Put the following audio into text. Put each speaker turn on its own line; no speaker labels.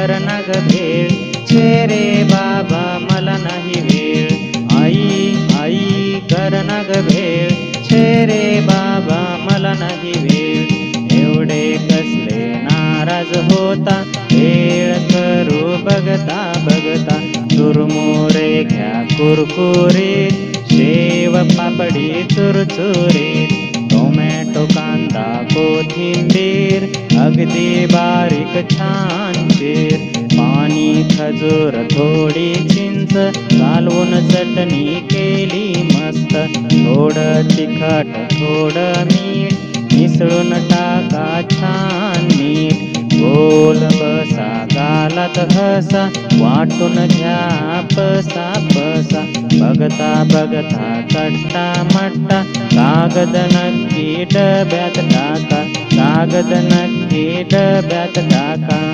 कर नग भेळ. शेरे बाबा मला नाही वेळ. आई आई कर नग भेळ. शेरे बाबा मला नाही वेळ. एवढे कसले नाराज होता. वेळ करू बघता बघता. चुरमुरे घ्या कुरकुरे. शेव पापडी चुरचुरे. टोमॅटो कांदा कोथिंबीर. अगदी बार छान चीर पाणी खजूर थोडी चिंच घालवून चटणी केली मस्त. थोडं तिखट थोडं मीठ मिसळून टाका छान मीठ. गोल बसा गालात हसा वाटून घ्या पसा पसा. बघता बघता कट्टा मट्टा कागद नक्की डब्यात Rather than a kid, better than